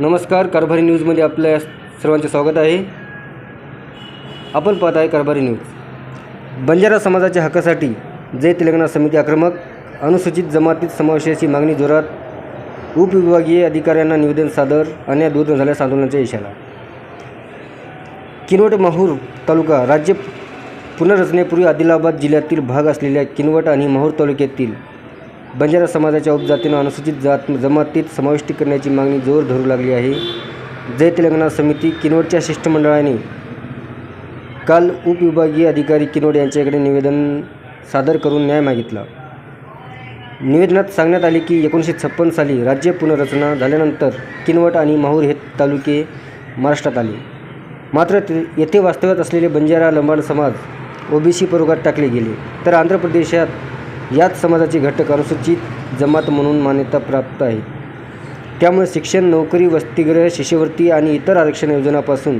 नमस्कार कारभारी न्यूजमध्ये आपल्या सर्वांचे स्वागत आहे. आपण पाहत आहे कारभारी न्यूज. बंजारा समाजाच्या हक्कासाठी जय तेलंगणा समिती आक्रमक अनुसूचित जमातीत समावेशाची मागणी जोरात. उपविभागीय अधिकाऱ्यांना निवेदन सादर अन्याय दूर न झाल्यास आंदोलनाचा इशारा किनवट माहूर तालुका राज्य पुनर्रचनेपूर्वी आदिलाबाद जिल्ह्यातील भाग असलेल्या किनवट आणि माहूर तालुक्यातील बंजारा समाजाच्या उपजातीनं अनुसूचित जात जमातीत समाविष्ट करण्याची मागणी जोर धरू लागली आहे. जय तेलंगणा समिती किनवटच्या शिष्टमंडळाने काल उपविभागीय अधिकारी किनवट यांच्याकडे निवेदन सादर करून न्याय मागितला. निवेदनात सांगण्यात आले की एकोणीसशे छप्पन साली राज्य पुनर्रचना झाल्यानंतर किनवट आणि माहूर हे तालुके महाराष्ट्रात आले. मात्र ते येथे वास्तव्यात असलेले बंजारा लंबाड समाज ओबीसी प्रवर्गात टाकले गेले. तर आंध्र प्रदेशात याच समाजाचे घटक अनुसूचित जमात म्हणून मान्यता प्राप्त आहे. त्यामुळे शिक्षण नोकरी वसतिगृह शिष्यवृत्ती आणि इतर आरक्षण योजनापासून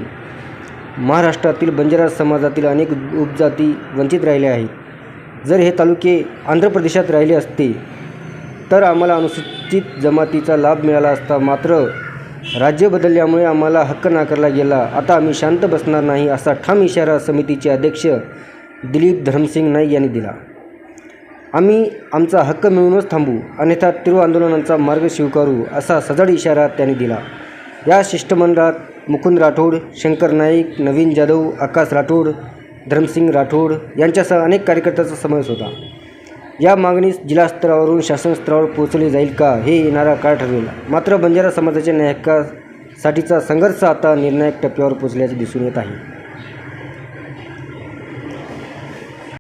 महाराष्ट्रातील बंजारा समाजातील अनेक उपजाती वंचित राहिल्या आहेत. जर हे तालुके आंध्र प्रदेशात राहिले असते तर आम्हाला अनुसूचित जमातीचा लाभ मिळाला असता मात्र राज्य बदलल्यामुळे आम्हाला हक्क नाकारला गेला. आता आम्ही शांत बसणार नाही असा ठाम इशारा समितीचे अध्यक्ष दिलीप धर्मसिंग नाईक यांनी दिला. आम्ही आमचा हक्क मिळूनच थांबू अन्यथा तीव्र आंदोलनांचा मार्ग स्वीकारू असा सजड इशारा त्यांनी दिला. या शिष्टमंडळात मुकुंद राठोड शंकर नाईक नवीन जाधव आकाश राठोड धरमसिंग राठोड यांच्यासह अनेक कार्यकर्त्यांचा समावेश होता. या मागणीस जिल्हास्तरावरून शासनस्तरावर शासन स्तरावर जाईल का हे येणारा काळ ठरवेल. मात्र बंजारा समाजाच्या न्यायकासाठीचा संघर्ष आता निर्णायक टप्प्यावर पोचल्याचे दिसून येत आहे.